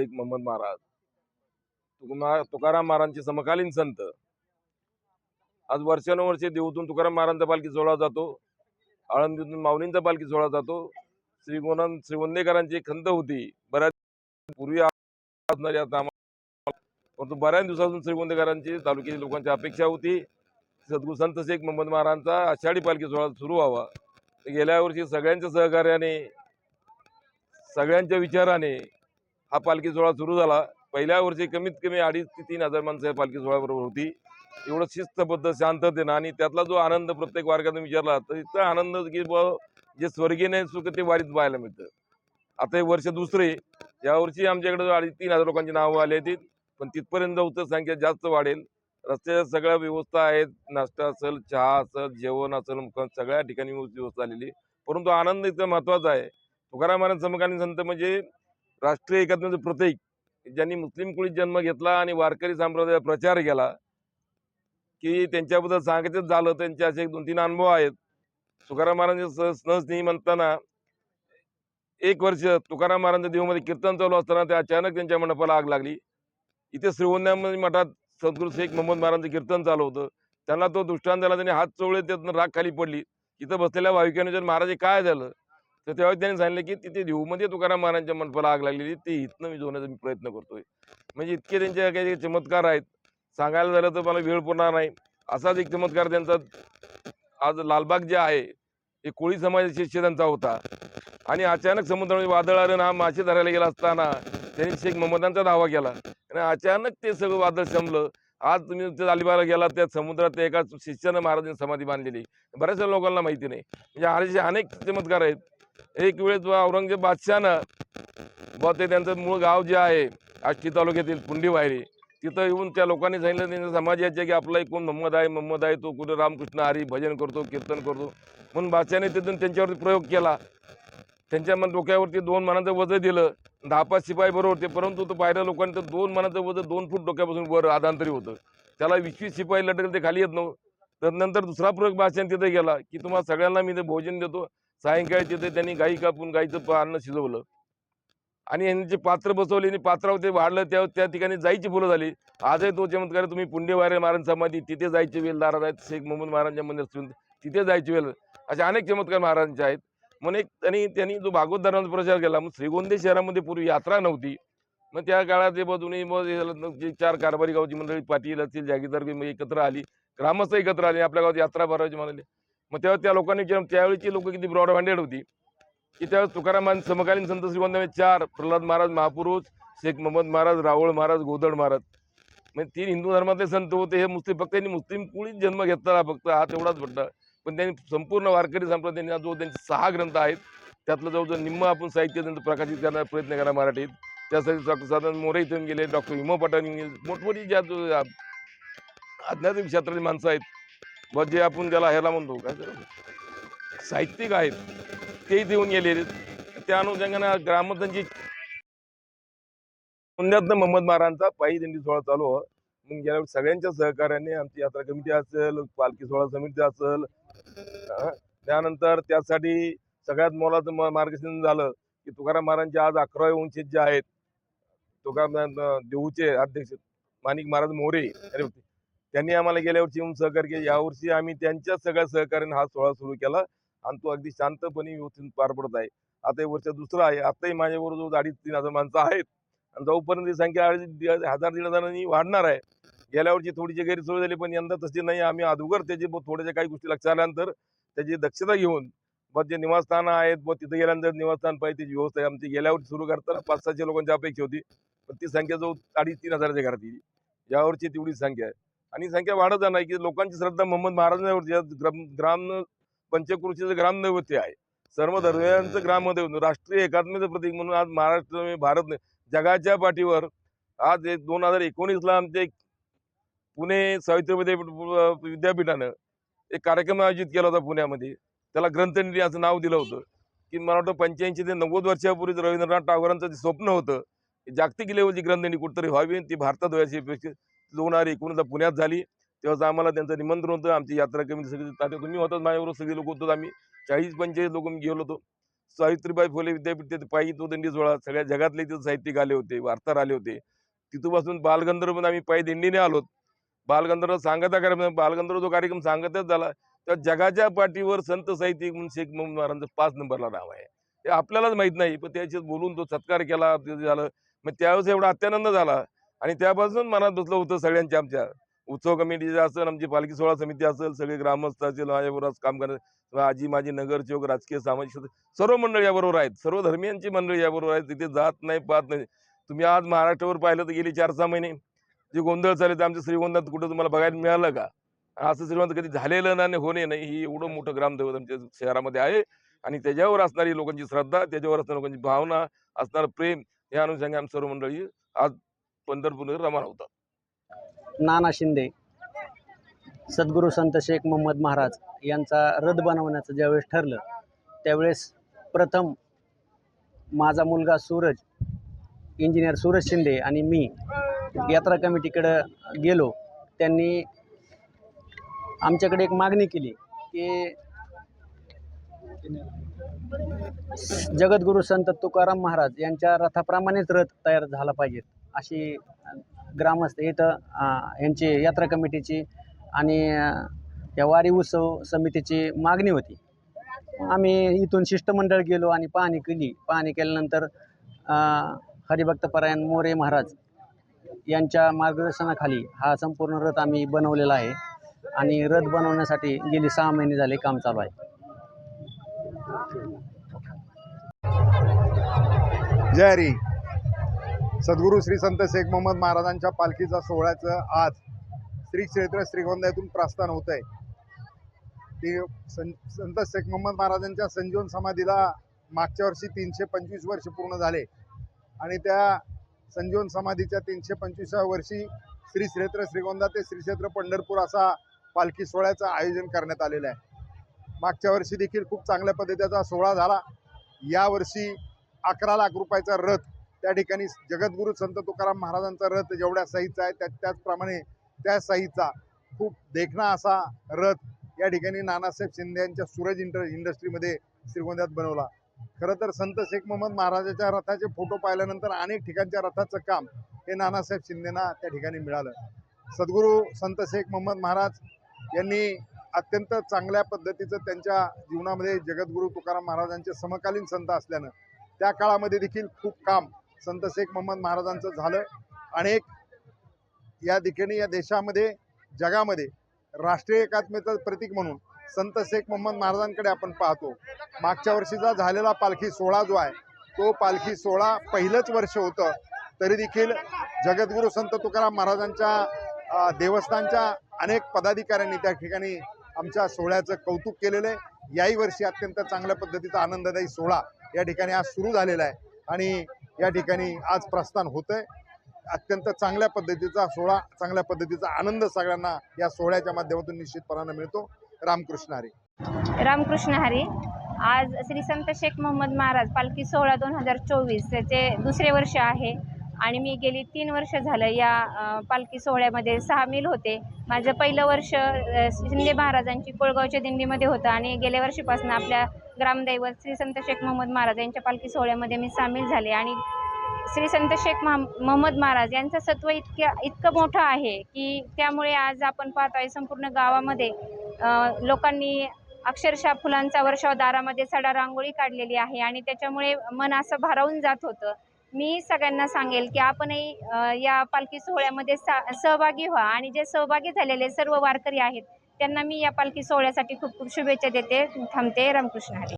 शेख मोहम्मद महाराज. तुकाराम महाराजांचे समकालीन संत. आज वर्षानुवर्षे देऊतून तुकाराम महाराजांचा पालखी सोहळा जातो. आळंदीतून माऊलींचा पालखी सोहळा जातो. श्री श्रीवंदेकरांची खंत होती. बऱ्याच पूर्वी असणारी आता परंतु बऱ्याच दिवसापासून श्रीगोंदेकरांची तालुक्यातील लोकांची अपेक्षा होती. सद्गुरू संत शेख मोहम्मद महाराजांचा आषाढी पालखी सोहळा सुरू व्हावा. गेल्या वर्षी सगळ्यांच्या सहकार्याने सगळ्यांच्या विचाराने हा पालखी सोहळा सुरू झाला. पहिल्या वर्षी कमीत कमी अडीच ते तीन हजार माणसं या पालखी सोहळ्याबरोबर होती. एवढं शिस्तबद्ध शांततेनं आणि त्यातला जो आनंद प्रत्येक वर्गाने विचारला तर इतका आनंद की बुवा जे स्वर्गीय नाही सुख ते वारीत पाहायला मिळतं. आता हे वर्ष दुसरे यावर्षी आमच्याकडे अडीच तीन हजार लोकांची नावं आली आहेत. पण तिथपर्यंत जाऊचं संख्या जास्त वाढेल. रस्त्याच्या सगळ्या व्यवस्था आहेत. नाश्ता असेल चहा असेल जेवण असेल सगळ्या ठिकाणी व्यवस्था आलेली परंतु आनंद इथं महत्त्वाचा आहे. तुकाराम महाराज समकालीन संत म्हणजे राष्ट्रीय एकात्मतेचं प्रतीक. ज्यांनी मुस्लिम कुळीत जन्म घेतला आणि वारकरी संप्रदायाचा प्रचार केला की त्यांच्याबद्दल सांगायचं झालं त्यांचे असे दोन तीन अनुभव आहेत. तुकाराम महाराजांचे स्नेही म्हणताना एक वर्ष तुकाराम महाराजांच्या देवामध्ये कीर्तन चालू असताना ते अचानक त्यांच्या मंडपाला आग लागली. इथे श्रीवंद्यामध्ये मठात सद्गुरू शेख मोहम्मद महाराजांचं कीर्तन चालू होतं. त्यांना तो दृष्टांत झाला त्यांनी हात चोळले त्यातून राग खाली पडली. इथं बसलेल्या भाविकांनी महाराज काय झालं? तर तेव्हा त्यांनी सांगितलं की तिथे देऊमध्ये तुकाराम महाराजांच्या मंडपाला आग लागलेली. ते इथनं मी जोडण्याचा मी प्रयत्न करतोय. म्हणजे इतके त्यांचे काही चमत्कार आहेत. सांगायला झालं तर मला वेळ पुरणार नाही. असाच एक चमत्कार त्यांचा आज लालबाग जे आहे हे कोळी समाजाचे शिष्य त्यांचा होता. आणि अचानक समुद्रामध्ये वादळ आलं ना मासे धरायला गेला असताना त्यांनी शेख मोहम्मदांचा दावा केला. आणि अचानक ते सगळं वादळ शमलं आज तुम्ही त्या अलिबागला गेला त्या समुद्रात एका शिष्यानं महाराजांनी समाधी बांधलेली. बऱ्याचशा लोकांना माहिती नाही. म्हणजे असे अनेक चमत्कार आहेत. एक वेळेस औरंगजेब बादशाहनं बुवा ते त्यांचं मूळ गाव जे आहे आष्टी तालुक्यातील पुंडी वायरी तिथं येऊन त्या लोकांनी सांगितलं त्यांच्या समाजाचे की आपला एक कोण मोहम्मद आहे मोहम्मद आहे तो कुठे रामकृष्ण हरी भजन करतो कीर्तन करतो. म्हणून बादशाने तिथून त्यांच्यावरती प्रयोग केला. त्यांच्या मन डोक्यावरती दोन मनाचं वजन दिलं. दहा पाच शिपाई बरोबर होते परंतु तो पाहिलं लोकांनी तर दोन मनाचं वजन दोन फूट डोक्यापासून वर आधांतरी होतं. त्याला वीसवीस शिपाई लटकले ते खाली येत नव्हतं. तर नंतर दुसरा प्रयोग बादशाने तिथे गेला की तुम्हाला सगळ्यांना मी ते भोजन देतो. सायंकाळी तिथे त्यांनी गाई कापून गाईचं अन्न शिजवलं. आणि यांचे पात्र बसवले आणि पात्रावर ते वाढलं त्या त्या ठिकाणी जायची फुलं झाली. आजही तो चमत्कार तुम्ही पुंडेवारे महाराज समाधी तिथे जायचे वेल दारात आहेत शेख मोहम्मद महाराजांच्या मंदिर असून तिथे जायचे वेल. असे अनेक चमत्कार महाराजांचे आहेत. मग एक त्यांनी त्यांनी जो भागवत धर्माचा प्रचार केला मग श्रीगोंदे शहरामध्ये पूर्वी यात्रा नव्हती. मग त्या काळात ते बघून मग जे चार कारभारी गावची मंडळी पाटील असतील जागीरदार एकत्र आली ग्रामस्थ एकत्र आले आपल्या गावात यात्रा भरायची म्हणाले. मग तेव्हा त्या लोकांनी विचारलं त्यावेळीची लोक किती ब्रॉड माइंडेड होती की त्यावेळेस तुकाराम समकालीन संत श्रीगोंद्यामध्ये चार प्रल्हाद महाराज महापुरुष शेख मोहम्मद महाराज रावळ महाराज गोदड महाराज म्हणजे तीन हिंदू धर्मातले संत होते हे मुस्लिम फक्त त्यांनी मुस्लिम कुळीच जन्म घेतला फक्त हा तेवढाच भट्टा पण त्यांनी संपूर्ण वारकरी संप्रदायाने जो त्यांचे सहा ग्रंथ आहेत त्यातलं जवळजवळ निम्म आपण साहित्य त्यांचं प्रकाशित करण्याचा प्रयत्न करा मराठीत त्यासाठी डॉक्टर साधन मोरे इथून गेले डॉक्टर हिमो पठाण गेले मोठमोठी ज्या जो आ- अज्ञात क्षेत्रातली माणसं आहेत व जे आपण ज्याला ह्याला म्हणतो काय साहित्यिक आहेत. ते देऊन गेलेले. त्या अनुषंगानं ग्रामस्थांची पुण्यातनं मोहम्मद महाराजांचा पायी दिंडी सोहळा चालू हो मग गेल्या सगळ्यांच्या सहकार्याने आमची यात्रा कमिटी असेल पालखी सोहळा समिती असेल त्यानंतर त्यासाठी सगळ्यात मोलाचं मार्गदर्शन झालं की तुकाराम महाराजांचे आज अकरावे वंचित जे आहेत तुकाराम देऊचे अध्यक्ष माणिक महाराज मोरे अरे त्यांनी आम्हाला गेल्या वर्षी येऊन सहकार्य केले. यावर्षी आम्ही त्यांच्या सगळ्या सहकार्याने हा सोहळा सुरू केला आणि तो अगदी शांतपणे व्यवस्थित पार पडत आहे. आता हे वर्ष दुसरं आहे. आताही माझ्याबरोबर जो अडीच तीन हजार माणसं आहेत आणि जोपर्यंत ही संख्या अडीच हजार दीड हजारांनी वाढणार आहे. गेल्या वर्षी थोडीशी गैरसोय झाली पण यंदा तशी नाही. आम्ही अगोदर त्याची थोड्याशा काही गोष्टी लक्षात आल्यानंतर त्याची दक्षता घेऊन मग जे निवासस्थानं आहेत मग तिथे गेल्यानंतर निवासस्थान पाहिजे त्याची व्यवस्था आहे आमची गेल्या वर्षी सुरू करताना पाच सहाशे लोकांची अपेक्षा होती. पण ती संख्या जो अडीच तीन हजाराच्या घरात येईल यावर्षी तेवढी संख्या आहे. आणि संख्या वाढत जाणार की लोकांची श्रद्धा मोहम्मद महाराजांवरती. ग्राम ग्राम पंचक्रोशीचं ग्रामदैवते आहे. सर्व धर्मियांचं ग्रामदैवत राष्ट्रीय एकात्मतेचं प्रतीक म्हणून आज महाराष्ट्र भारत जगाच्या पाठीवर आज एक दोन हजार एकोणीसला आमचे पुणे सावित्रीमध्ये विद्यापीठानं एक कार्यक्रम आयोजित केला होता पुण्यामध्ये. त्याला ग्रंथनिधी असं नाव दिलं होतं. की मला वाटतं पंच्याऐंशी ते नव्वद वर्षापूर्वीच रवींद्रनाथ टागोरांचं जे स्वप्न होतं जागतिक लेवलची ग्रंथनिधी कुठतरी व्हावी ती भारतात व्हायची अपेक्षा दोन हजार एकोणीसला पुण्यात झाली तेव्हाच आम्हाला त्यांचं निमंत्रण होतं. आमची यात्रा कमी सगळी आता तुम्ही होतात माझ्याबरोबर सगळे लोक होतो आम्ही. चाळीस पंचेचाळीस लोक मी गेलो होतो. सावित्रीबाई फुले विद्यापीठ ते पायी तो दिंडी सोहळा. सगळ्या जगातले तिथं साहित्यिक आले होते वार्ताहर आले होते. तिथूपासून बालगंधर्व आम्ही पायी दिंडीने आलोत. बालगंधर्व सांगता कार्यक्रम बालगंधर्व जो कार्यक्रम सांगतच झाला. त्या जगाच्या पाठीवर संत साहित्यिक म्हणून शेख मोहम्मद महाराजांचं पाच नंबरला नाव आहे. हे आपल्यालाच माहीत नाही पण त्याच्यात बोलून तो सत्कार केला झालं. मग त्यावेळेस एवढा अत्यानंद झाला. आणि त्यापासून मनात बसलं होतं सगळ्यांच्या आमच्या. उत्सव कमिटीचे असेल आमची पालखी सोहळा समिती असेल सगळे ग्रामस्थ असेल माझ्याबरोबर काम करणार आजी माझी नगरसेवक राजकीय सामाजिक सर्व मंडळी याबरोबर आहेत. सर्व धर्मियांची मंडळी याबरोबर आहेत. तिथे जात नाही पाहत नाही. तुम्ही आज महाराष्ट्रावर पाहिलं तर गेली चार सहा महिने. जे गोंधळ चालले ते आमच्या श्रीगोंदात कुठं तुम्हाला बघायला मिळालं का? असं श्रीगोंद कधी झालेलं नाही होणे नाही. ही एवढं मोठं ग्रामदैवत आमच्या शहरामध्ये आहे. आणि त्याच्यावर असणारी लोकांची श्रद्धा त्याच्यावर असणारी लोकांची भावना असणारं प्रेम या अनुषंगाने आम्ही सर्व मंडळी आज पंढरपूर रवाना होतात नाना शिंदे सद्गुरू संत शेख मोहम्मद महाराज यांचा रथ बनवण्याचं ज्यावेळेस ठरलं त्यावेळेस प्रथम माझा मुलगा सूरज इंजिनियर सूरज शिंदे आणि मी यात्रा कमिटीकडं गेलो. त्यांनी आमच्याकडे एक मागणी केली की जगद्गुरू संत तुकाराम महाराज यांच्या रथाप्रमाणेच रथ तयार झाला पाहिजे. अशी ग्रामस्थ इथं यांची यात्रा कमिटीची आणि या वारी उत्सव समितीची मागणी होती. आम्ही इथून शिष्टमंडळ गेलो आणि पाहणी केली. पाहणी केल्यानंतर हरिभक्तपरायण मोरे महाराज यांच्या मार्गदर्शनाखाली हा संपूर्ण रथ आम्ही बनवलेला आहे आणि रथ बनवण्यासाठी गेली सहा महिने झाले काम चालू आहे. जय हरी. सद्गुरू श्री संत शेख मोहम्मद महाराजांच्या पालखीचा सोहळ्याचं आज श्री क्षेत्र श्रीगोंदा प्रस्थान होत आहे ते सं संत शेख मोहम्मद महाराजांच्या संजीवन समाधीला मागच्या वर्षी तीनशे पंचवीस वर्ष पूर्ण झाले. आणि त्या संजीवन समाधीच्या तीनशे पंचवीसाव्या वर्षी श्री क्षेत्र श्रीगोंदा ते श्री क्षेत्र पंढरपूर असा पालखी सोहळ्याचं आयोजन करण्यात आलेलं आहे. मागच्या वर्षी देखील खूप चांगल्या पद्धतीचा सोहळा झाला. यावर्षी अकरा लाख रुपयाचा रथ त्या ठिकाणी जगद्गुरू संत तुकाराम महाराजांचा रथ जेवढ्या साईजचा आहे त्या त्याचप्रमाणे त्या साईजचा खूप देखणा असा रथ या ठिकाणी नानासाहेब शिंदे यांच्या सूरज इंटर इंडस्ट्रीमध्ये श्रीगोंद्यात बनवला. खरं तर संत शेख मोहम्मद महाराजाच्या रथाचे फोटो पाहिल्यानंतर अनेक ठिकाणच्या रथाचं काम हे नानासाहेब शिंदेना त्या ठिकाणी मिळालं. सद्गुरू संत शेख मोहम्मद महाराज यांनी अत्यंत चांगल्या पद्धतीचं त्यांच्या जीवनामध्ये जगद्गुरू तुकाराम महाराजांचे समकालीन संत असल्यानं त्या काळामध्ये देखील खूप काम संत शेख मोहम्मद महाराजांचं झालं अनेक या ठिकाणी या देशामध्ये जगामध्ये राष्ट्रीय एकात्मतेचं प्रतीक म्हणून संत शेख मोहम्मद महाराजांकडे आपण पाहतो. मागच्या वर्षीचा झालेला पालखी सोहळा जो आहे तो पालखी सोहळा पहिलंच वर्ष होतं. तरी देखील जगद्गुरू संत तुकाराम महाराजांच्या देवस्थानच्या अनेक पदाधिकाऱ्यांनी त्या ठिकाणी आमच्या सोहळ्याचं कौतुक केलेलं आहे. याही वर्षी अत्यंत चांगल्या पद्धतीचा आनंददायी सोहळा या ठिकाणी आज सुरू झालेला आहे. आणि या ठिकाणी आज प्रस्थान होत आहे अत्यंत चांगल्या पद्धतीचा सोहळा चांगल्या पद्धतीचा आनंद सगळ्यांना या सोहळ्याच्या माध्यमातून निश्चितपणानं मिळतो. रामकृष्ण हरी. रामकृष्ण हरी. आज श्री संत शेख मोहम्मद महाराज पालखी सोहळा दोन हजार चोवीस त्याचे दुसरे वर्ष आहे आणि मी गेली तीन वर्ष झालं या पालखी सोहळ्यामध्ये सामील होते. माझं पहिलं वर्ष शिंदे महाराजांची कोळगावच्या दिंडीमध्ये होतं आणि गेल्या वर्षीपासून आपल्या ग्रामदैवत श्री संत शेख मोहम्मद महाराज यांच्या पालखी सोहळ्यामध्ये मी सामील झाले आणि श्री संत शेख महा मोहम्मद महाराज यांचं सत्व इतक्या इतकं मोठं आहे की त्यामुळे आज आपण पाहतोय संपूर्ण गावामध्ये लोकांनी अक्षरशः फुलांचा वर्षाव दारामध्ये सडा रांगोळी काढलेली आहे आणि त्याच्यामुळे मन असं भारावून जात होतं. मी सगळ्यांना सांगेल की आपणही या पालखी सोहळ्यामध्ये सा सहभागी व्हा. आणि जे सहभागी झालेले सर्व वारकरी आहेत त्यांना मी या पालखी सोहळ्यासाठी खूप खूप शुभेच्छा देते. थांबते. रामकृष्ण हरी.